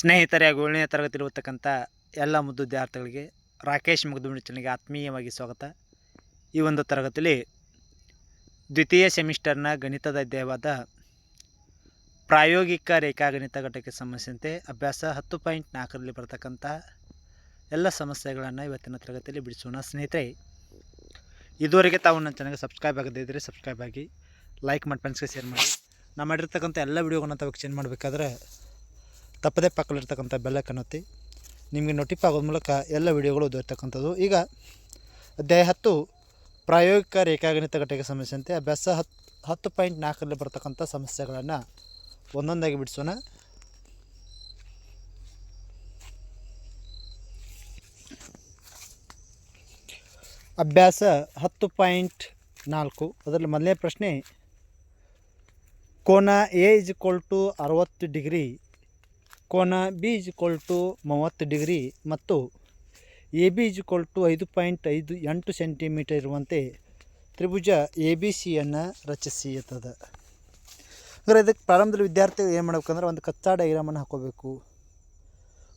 ಸ್ನೇಹಿತರೆ ಹಾಗೂ ಏಳನೇ ತರಗತಿಲಿರ್ತಕ್ಕಂಥ ಎಲ್ಲ ಮುದ್ದು ವಿದ್ಯಾರ್ಥಿಗಳಿಗೆ ರಾಕೇಶ್ ಮುಗ್ದುಮಿಡಿ ಚಾನಲ್ಗೆ ಆತ್ಮೀಯವಾಗಿ ಸ್ವಾಗತ. ಈ ಒಂದು ತರಗತಿಯಲ್ಲಿ ದ್ವಿತೀಯ ಸೆಮಿಸ್ಟರ್ನ ಗಣಿತದ ಅಧ್ಯಾಯವಾದ ಪ್ರಾಯೋಗಿಕ ರೇಖಾಗಣಿತ ಘಟಕಕ್ಕೆ ಸಂಬಂಧಿಸಿದಂತೆ ಅಭ್ಯಾಸ ಹತ್ತು ಪಾಯಿಂಟ್ ನಾಲ್ಕರಲ್ಲಿ ಬರತಕ್ಕಂಥ ಎಲ್ಲ ಸಮಸ್ಯೆಗಳನ್ನು ಇವತ್ತಿನ ತರಗತಿಯಲ್ಲಿ ಬಿಡಿಸೋಣ. ಸ್ನೇಹಿತರೆ, ಇದುವರೆಗೆ ತಾವು ನನ್ನ ಚೆನ್ನಾಗಿ ಸಬ್ಸ್ಕ್ರೈಬ್ ಆಗದೇ ಇದ್ದರೆ ಸಬ್ಸ್ಕ್ರೈಬ್ ಆಗಿ, ಲೈಕ್ ಮಾಡಿ ಫ್ರೆಂಡ್ಸ್ಗೆ ಶೇರ್ ಮಾಡಿ. ನಾ ಮಾಡಿರ್ತಕ್ಕಂಥ ಎಲ್ಲ ವೀಡಿಯೋಗಳನ್ನ ತಾವು ಎಕ್ಸ್ಚೇಂಜ್ ಮಾಡಬೇಕಾದ್ರೆ ತಪ್ಪದೇ ಪಕ್ಕದಲ್ಲಿರ್ತಕ್ಕಂಥ ಬೆಲ್ಲಕ್ಕನ್ನು ಒತ್ತಿ ನಿಮಗೆ ನೋಟಿಫ್ ಆಗೋದ್ರ ಮೂಲಕ ಎಲ್ಲ ವಿಡಿಯೋಗಳು ದೊರೆತಕ್ಕಂಥದ್ದು. ಈಗ ಅಧ್ಯಾಯ ಹತ್ತು, ಪ್ರಾಯೋಗಿಕ ರೇಖಾಗಣಿತ ಘಟಕ ಸಂಬಂಧಿಸಿದಂತೆ ಅಭ್ಯಾಸ ಹತ್ತು ಹತ್ತು ಪಾಯಿಂಟ್ ನಾಲ್ಕರಲ್ಲಿ ಬರ್ತಕ್ಕಂಥ ಸಮಸ್ಯೆಗಳನ್ನು ಒಂದೊಂದಾಗಿ ಬಿಡಿಸೋಣ. ಅಭ್ಯಾಸ ಹತ್ತು ಪಾಯಿಂಟ್ ನಾಲ್ಕು. ಅದರಲ್ಲಿ ಮೊದಲನೇ ಪ್ರಶ್ನೆ, ಕೋನ ಎ ಇಸ್ ಇಕ್ವಲ್ ಟು ಅರವತ್ತು ಡಿಗ್ರಿ ಕೋನ ಬಿ ಇಸ್ ಇಕ್ವಲ್ ಟು ಮೂವತ್ತು ಡಿಗ್ರಿ ಮತ್ತು A B is equal to ಐದು ಪಾಯಿಂಟ್ ಐದು ಎಂಟು ಸೆಂಟಿಮೀಟರ್ ಇರುವಂತೆ ತ್ರಿಭುಜ ಎ ಬಿ ಸಿಯನ್ನು ರಚಿಸಿ ಇರ್ತದ ಅಂದರೆ ಇದಕ್ಕೆ ಪ್ರಾರಂಭದಲ್ಲಿ ವಿದ್ಯಾರ್ಥಿಗಳು ಏನು ಮಾಡ್ಬೇಕಂದ್ರೆ ಒಂದು ಕಚ್ಚಾ ಡೈಗ್ರಾಮನ್ನು ಹಾಕೋಬೇಕು.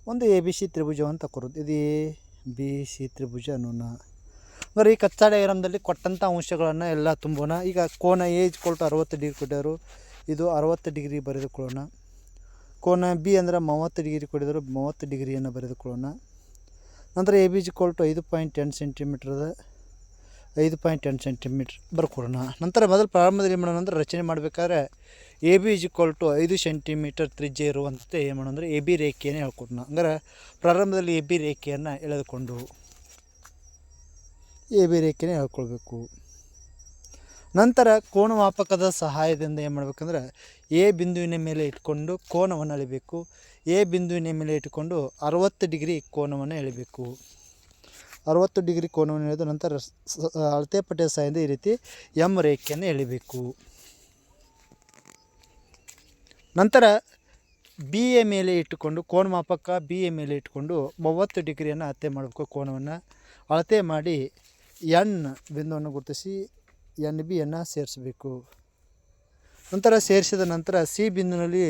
ಒಂದು ಎ ಬಿ ಸಿ ತ್ರಿಭುಜವನ್ನು ತಗೊರೋದು ಇದು ಎ ಬಿ ಸಿ ತ್ರಿಭುಜ ಅನ್ನೋಣ. ಅಂದರೆ ಈ ಕಚ್ಚಾ ಡೈಗ್ರಾಮ್ದಲ್ಲಿ ಕೊಟ್ಟಂಥ ಅಂಶಗಳನ್ನು ಎಲ್ಲ ತುಂಬೋಣ. ಈಗ ಕೋನ ಇಸ್ ಟು ಅರವತ್ತು ಡಿಗ್ರಿ ಕೊಟ್ಟವರು ಇದು ಅರವತ್ತು ಡಿಗ್ರಿ ಬರೆದುಕೊಳ್ಳೋಣ. ಕೋನ ಬಿ ಅಂದರೆ ಮೂವತ್ತು ಡಿಗ್ರಿ ಕೊಡಿದರು ಮೂವತ್ತು ಡಿಗ್ರಿಯನ್ನು ಬರೆದುಕೊಳ್ಳೋಣ. ನಂತರ ಎ ಬಿ ಜಿ ಟು ಐದು ಪಾಯಿಂಟ್ ಎಂಟು ಸೆಂಟಿಮೀಟ್ರದ ಐದು ಪಾಯಿಂಟ್ ಎಂಟು ಸೆಂಟಿಮೀಟ್ರ್ ಬರ್ಕೊಡೋಣ ನಂತರ ಮೊದಲು ಪ್ರಾರಂಭದಲ್ಲಿ ಏನು ಮಾಡೋಣ ಅಂದರೆ ರಚನೆ ಮಾಡಬೇಕಾದ್ರೆ ಎ ಬಿ ಇಸ್ ಟು ಐದು ಸೆಂಟಿಮೀಟರ್ ತ್ರಿಜ್ಯ ಇರುವಂತೆ ಏನು ಮಾಡೋಣ ಅಂದರೆ ಎ ಬಿ ರೇಖೆಯನ್ನು ಹೇಳ್ಕೊಡೋಣ. ಅಂದರೆ ಪ್ರಾರಂಭದಲ್ಲಿ ಎ ಬಿ ರೇಖೆಯನ್ನು ಎಳೆದುಕೊಂಡು ಎ ಬಿ ರೇಖೆಯನ್ನು ಹೇಳ್ಕೊಳ್ಬೇಕು. ನಂತರ ಕೋನಮಾಪಕದ ಸಹಾಯದಿಂದ ಏನು ಮಾಡಬೇಕಂದ್ರೆ, ಎ ಬಿಂದುವಿನ ಮೇಲೆ ಇಟ್ಕೊಂಡು ಕೋನವನ್ನು ಎಳಿಬೇಕು. ಎ ಬಿಂದುವಿನ ಮೇಲೆ ಇಟ್ಕೊಂಡು ಅರವತ್ತು ಡಿಗ್ರಿ ಕೋನವನ್ನು ಎಳಿಬೇಕು. ಅರವತ್ತು ಡಿಗ್ರಿ ಕೋನವನ್ನು ಎಳೆದು ನಂತರ ಅಳತೆ ಪಟ್ಟೆ ಸಹಾಯದಿಂದ ಈ ರೀತಿ ಎಂ ರೇಖೆಯನ್ನು ಎಳಿಬೇಕು. ನಂತರ ಬಿ ಎ ಮೇಲೆ ಇಟ್ಟುಕೊಂಡು, ಕೋನಮಾಪಕ ಬಿ ಎ ಮೇಲೆ ಇಟ್ಕೊಂಡು ಮೂವತ್ತು ಡಿಗ್ರಿಯನ್ನು ಅಳತೆ ಮಾಡಬೇಕು ಕೋನವನ್ನು. ಅಳತೆ ಮಾಡಿ ಎನ್ ಬಿಂದುವನ್ನು ಗುರುತಿಸಿ ಎನ್ ಬಿಯನ್ನು ಸೇರಿಸಬೇಕು. ನಂತರ ಸೇರಿಸಿದ ನಂತರ ಸಿ ಬಿಂದುನಲ್ಲಿ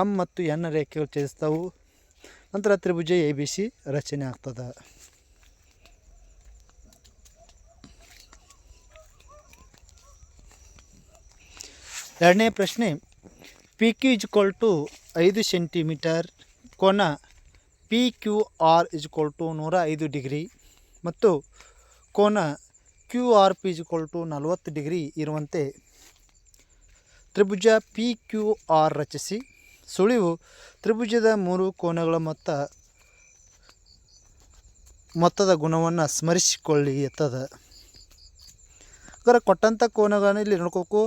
ಎಂ ಮತ್ತು ಎನ್ ರೇಖೆಗಳು ಛೇದಿಸ್ತಾವು ನಂತರ ತ್ರಿಭುಜ ಎ ಬಿ ಸಿ ರಚನೆ ಆಗ್ತದೆ. ಎರಡನೇ ಪ್ರಶ್ನೆ, ಪಿ ಕ್ಯೂ ಇಸ್ ಟು ಐದು ಸೆಂಟಿಮೀಟರ್ ಕೋನ P Q R is to ನೂರ ಐದು ಡಿಗ್ರಿ ಮತ್ತು ಕೋನ Q R P is to ನಲವತ್ತು ಡಿಗ್ರಿ ಇರುವಂತೆ ತ್ರಿಭುಜ ಪಿ ಕ್ಯೂ ಆರ್ ರಚಿಸಿ. ಸುಳಿವು, ತ್ರಿಭುಜದ ಮೂರು ಕೋನಗಳ ಮೊತ್ತ, ಮೊತ್ತದ ಗುಣವನ್ನು ಸ್ಮರಿಸಿಕೊಳ್ಳಿ ಎತ್ತದ. ಅದರ ಕೊಟ್ಟಂಥ ಕೋನಗಳನ್ನು ಇಲ್ಲಿ ನೋಡ್ಕೋಕು.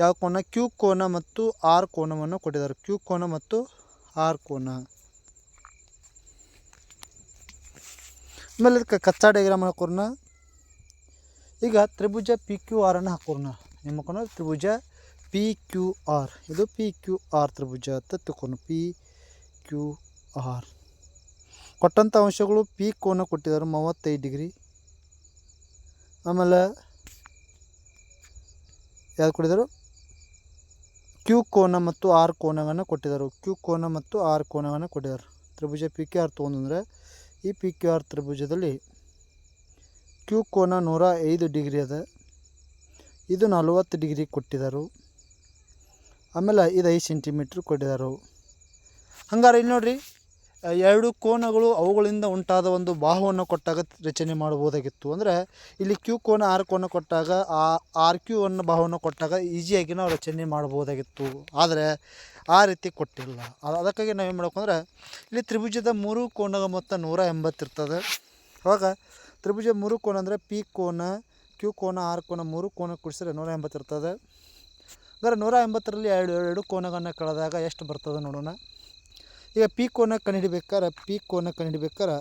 ಯಾವ ಕೋನ? ಕ್ಯೂ ಕೋನ ಮತ್ತು ಆರ್ ಕೋನವನ್ನು ಕೊಟ್ಟಿದ್ದಾರೆ. ಕ್ಯೂ ಕೋನ ಮತ್ತು ಆರ್ ಕೋನ. ಆಮೇಲೆ ಅದಕ್ಕೆ ಕಚ್ಚಾ ಡೈಗ್ರಾಮ್ ಹಾಕೋರ್ನ. ಈಗ ತ್ರಿಭುಜ ಪಿ ಕ್ಯೂ ಆರನ್ನು ಹಾಕೋಣ. ನಿಮ್ಮ ಕೊನ ತ್ರಿಭುಜ ಪಿ ಕ್ಯೂ ಆರ್ ಇದು ಪಿ ಕ್ಯೂ ಆರ್ ತ್ರಿಭುಜ ಅಂತ ತಿಳ್ಕೊಂಡು ಪಿ ಕ್ಯೂ ಆರ್ ಕೊಟ್ಟಂಥ ಅಂಶಗಳು ಪಿ ಕೋನ ಕೊಟ್ಟಿದ್ದಾರೆ ಮೂವತ್ತೈದು ಡಿಗ್ರಿ. ಆಮೇಲೆ ಯಾವ್ದು ಕೊಟ್ಟಿದ್ದಾರೆ? ಕ್ಯೂ ಕೋನ ಮತ್ತು ಆರ್ ಕೋನವನ್ನು ಕೊಟ್ಟಿದ್ದಾರೆ. ಕ್ಯೂ ಕೋನ ಮತ್ತು ಆರ್ ಕೋನವನ್ನು ಕೊಟ್ಟಿದ್ದಾರೆ. ತ್ರಿಭುಜ ಪಿ ಕ್ಯೂ ಆರ್ ತೊಗೊಂಡ್ರೆ ಈ ಪಿ ಕ್ಯೂ ಆರ್ ತ್ರಿಭುಜದಲ್ಲಿ ಕ್ಯೂ ಕೋನ ನೂರ ಐದು ಡಿಗ್ರಿ ಅದ. ಇದು ನಲವತ್ತು ಡಿಗ್ರಿ ಕೊಟ್ಟಿದ್ದಾರೆ ಆಮೇಲೆ ಇದು ಐದು ಸೆಂಟಿಮೀಟ್ರ್ ಕೊಟ್ಟಿದ್ದಾರೆ ಹಂಗಾರೆ ಇಲ್ಲಿ ನೋಡ್ರಿ ಎರಡು ಕೋನಗಳು ಅವುಗಳಿಂದ ಉಂಟಾದ ಒಂದು ಬಾಹುವನ್ನು ಕೊಟ್ಟಾಗ ರಚನೆ ಮಾಡ್ಬೋದಾಗಿತ್ತು ಅಂದರೆ ಇಲ್ಲಿ ಕ್ಯೂ ಕೋನ ಆರ್ ಕೋನ ಕೊಟ್ಟಾಗ, ಆ ಆರ್ ಕ್ಯೂ ಅನ್ನು ಬಾಹುವನ್ನು ಕೊಟ್ಟಾಗ ಈಸಿಯಾಗಿ ನಾವು ರಚನೆ ಮಾಡ್ಬೋದಾಗಿತ್ತು ಆದರೆ ಆ ರೀತಿ ಕೊಟ್ಟಿಲ್ಲ. ಅದ್- ಅದಕ್ಕಾಗಿ ನಾವೇನು ಮಾಡಬೇಕು ಅಂದರೆ, ಇಲ್ಲಿ ತ್ರಿಭುಜದ ಮೂರು ಕೋನಗಳ ಮೊತ್ತ ನೂರ ಎಂಬತ್ತಿರ್ತದೆ ಅವಾಗ ತ್ರಿಭುಜ ಮೂರು ಕೋನ ಅಂದರೆ ಪಿ ಕೋನ, ಕ್ಯೂ ಕೋನ, ಆರ್ ಕೋನ, ಮೂರು ಕೋನ ಕೂಡಿಸಿದ್ರೆ ನೂರ ಎಂಬತ್ತಿರ್ತದೆ. ಅಂದರೆ ನೂರ ಎಂಬತ್ತರಲ್ಲಿ ಎರಡು ಎರಡು ಕೋನಗಳನ್ನು ಕಳೆದಾಗ ಎಷ್ಟು ಬರ್ತದೆ ನೋಡೋಣ. ಈಗ ಪಿ ಕೋನ ಕಂಡುಹಿಡಿಬೇಕಾರೆ ಪಿ ಕೋನ ಕಂಡುಹಿಡಿಬೇಕಾರೆ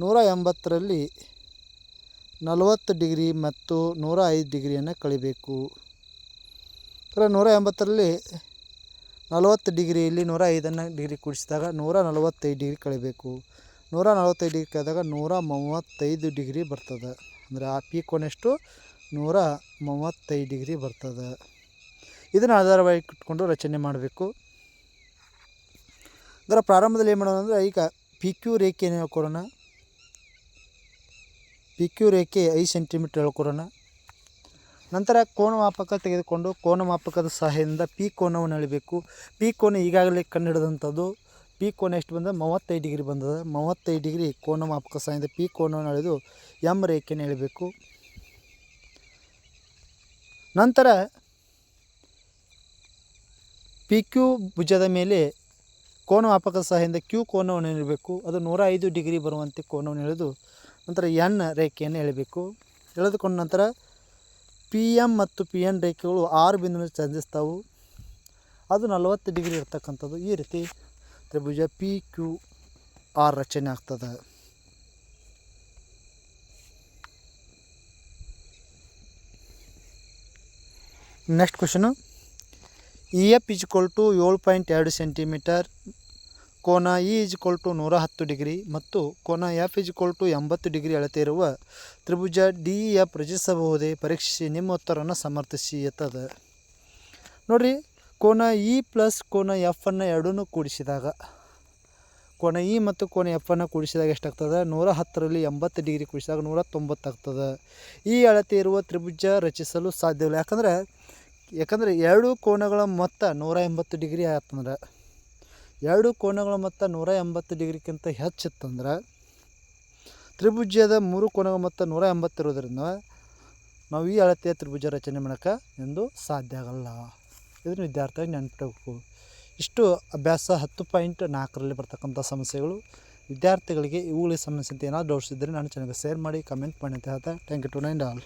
ನೂರ ಎಂಬತ್ತರಲ್ಲಿ ನಲವತ್ತು ಡಿಗ್ರಿ ಮತ್ತು ನೂರ ಐದು ಡಿಗ್ರಿಯನ್ನು ಕಳಿಬೇಕು. ಅಂದರೆ ನೂರ ಎಂಬತ್ತರಲ್ಲಿ ನಲವತ್ತು ಡಿಗ್ರಿಯಲ್ಲಿ ನೂರ ಐದನ್ನು ಡಿಗ್ರಿ ಕೂಡಿಸಿದಾಗ ನೂರ ನಲವತ್ತೈದು ಡಿಗ್ರಿ ಕಳಿಬೇಕು. ನೂರ ನಲವತ್ತೈದು ಡಿಗ್ರಿ ಕಳೆದಾಗ ನೂರ ಮೂವತ್ತೈದು ಡಿಗ್ರಿ ಬರ್ತದೆ. ಅಂದರೆ ಆ ಪಿ ಕೋನ ಎಷ್ಟು ನೂರ ಮೂವತ್ತೈದು ಡಿಗ್ರಿ ಬರ್ತದೆ. ಇದನ್ನು ಆಧಾರವಾಗಿ ಇಟ್ಕೊಂಡು ರಚನೆ ಮಾಡಬೇಕು. ಅದರ ಪ್ರಾರಂಭದಲ್ಲಿ ಏನು ಮಾಡೋಣ ಅಂದರೆ ಈಗ ಪಿ ಕ್ಯೂ ರೇಖೆಯನ್ನು ಹೇಳ್ಕೊಡೋಣ? ಪಿ ಕ್ಯೂ ರೇಖೆ ಐದು ಸೆಂಟಿಮೀಟ್ರ್ ಹೇಳ್ಕೊಡೋಣ. ನಂತರ ಕೋನ ಮಾಪಕ ತೆಗೆದುಕೊಂಡು ಕೋನ ಮಾಪಕದ ಸಹಾಯದಿಂದ ಪಿ ಕೋನವನ್ನು ಎಳಿಬೇಕು. ಪಿ ಕೋನ ಈಗಾಗಲೇ ಕಂಡುಹಿಡಿದಂಥದ್ದು ಪಿ ಕೋನ ಎಷ್ಟು ಬಂದ? ಮೂವತ್ತೈದು ಡಿಗ್ರಿ ಬಂದದ. ಮೂವತ್ತೈದು ಡಿಗ್ರಿ ಕೋನ ಮಾಪಕ ಸಾಯಿಂದ ಪಿ ಕೋನವನ್ನು ಅಳೆದು ಎಂ ರೇಖೆಯನ್ನು ಎಳಿಬೇಕು. ನಂತರ ಪಿ ಕ್ಯೂ ಭುಜದ ಮೇಲೆ ಕೋನ ಮಾಪಕ ಸಹಾಯದಿಂದ ಕ್ಯೂ ಕೋನವನ್ನು ಎಳಿಬೇಕು. ಅದು ನೂರ ಐದು ಡಿಗ್ರಿ ಬರುವಂತೆ ಕೋನವನ್ನು ಎಳೆದು ನಂತರ ಎನ್ ರೇಖೆಯನ್ನು ಎಳಿಬೇಕು. ಎಳೆದುಕೊಂಡ ನಂತರ ಪಿ ಎಂ ಮತ್ತು ಪಿ ಎನ್ ರೇಖೆಗಳು ಆರು ಬಿಂದುವಿನ ಚಂದಿಸ್ತಾವು ಅದು ನಲವತ್ತು ಡಿಗ್ರಿ ಇರ್ತಕ್ಕಂಥದ್ದು. ಈ ರೀತಿ ತ್ರಿಭುಜ ಪಿ ಕ್ಯೂ ಆರ್ ರಚನೆ ಆಗ್ತದೆ next question E F is equal to ಏಳು ಪಾಯಿಂಟ್ ಎರಡು ಸೆಂಟಿಮೀಟರ್ ಕೋನ ಇ ಇಜ್ಕೊಲ್ ಟು ನೂರ ಹತ್ತು ಡಿಗ್ರಿ ಮತ್ತು ಕೋನ ಎಫ್ ಇಜ್ಕೊಲ್ ಟು ಎಂಬತ್ತು ಡಿಗ್ರಿ ಅಳತೆ ಇರುವ ತ್ರಿಭುಜ ಡಿ ಎಫ್ ರಚಿಸಬಹುದೇ ಪರೀಕ್ಷಿಸಿ ನಿಮ್ಮ ಉತ್ತರವನ್ನು ಸಮರ್ಥಿಸಿ ಎತ್ತದ. ನೋಡಿರಿ ಕೋನ ಇ ಪ್ಲಸ್ ಕೋನ ಅನ್ನು ಎರಡೂ ಕೂಡಿಸಿದಾಗ, ಕೋನ ಇ ಮತ್ತು ಕೋನ ಎಫ್ ಅನ್ನು ಕೂಡಿಸಿದಾಗ ಎಷ್ಟಾಗ್ತದೆ? ನೂರ ಹತ್ತರಲ್ಲಿ ಎಂಬತ್ತು ಡಿಗ್ರಿ ಕೂಡಿಸಿದಾಗ ನೂರ ತೊಂಬತ್ತಾಗ್ತದೆ ಈ ಅಳತೆ ಇರುವ ತ್ರಿಭುಜ ರಚಿಸಲು ಸಾಧ್ಯವಿಲ್ಲ ಯಾಕಂದರೆ ಯಾಕಂದರೆ ಎರಡು ಕೋನಗಳ ಮೊತ್ತ ನೂರ ಎಂಬತ್ತು ಡಿಗ್ರಿ ಆಯ್ತಂದ್ರೆ, ಎರಡು ಕೋನಗಳ ಮೊತ್ತ ನೂರ ಎಂಬತ್ತು ಡಿಗ್ರಿಗಿಂತ ಹೆಚ್ಚಿತ್ತಂದ್ರೆ, ತ್ರಿಭುಜದ ಮೂರು ಕೋನಗಳ ಮೊತ್ತ ನೂರ ಎಂಬತ್ತಿರೋದ್ರಿಂದ ನಾವು ಈ ಅಳತೆಯ ತ್ರಿಭುಜ ರಚನೆ ಮಾಡೋಕ್ಕೆ ಎಂದು ಸಾಧ್ಯ ಆಗಲ್ಲ. ಇದನ್ನು ವಿದ್ಯಾರ್ಥಿಯಾಗಿ ನೆನಪಿಡಬೇಕು. ಇಷ್ಟು ಅಭ್ಯಾಸ ಹತ್ತು ಪಾಯಿಂಟ್ ನಾಲ್ಕರಲ್ಲಿ ಬರ್ತಕ್ಕಂಥ ಸಮಸ್ಯೆಗಳು. ವಿದ್ಯಾರ್ಥಿಗಳಿಗೆ ಇವುಗಳಿಗೆ ಸಂಬಂಧಿಸಿದಂತೆ ಏನಾದರೂ ಡೌಟ್ಸ್ ಇದ್ದರೆ ನಾನು ಚೆನ್ನಾಗಿ ಶೇರ್ ಮಾಡಿ ಕಮೆಂಟ್ ಮಾಡಿ ಅಂತ ಹೇಳ್ತಾ thank you to nine all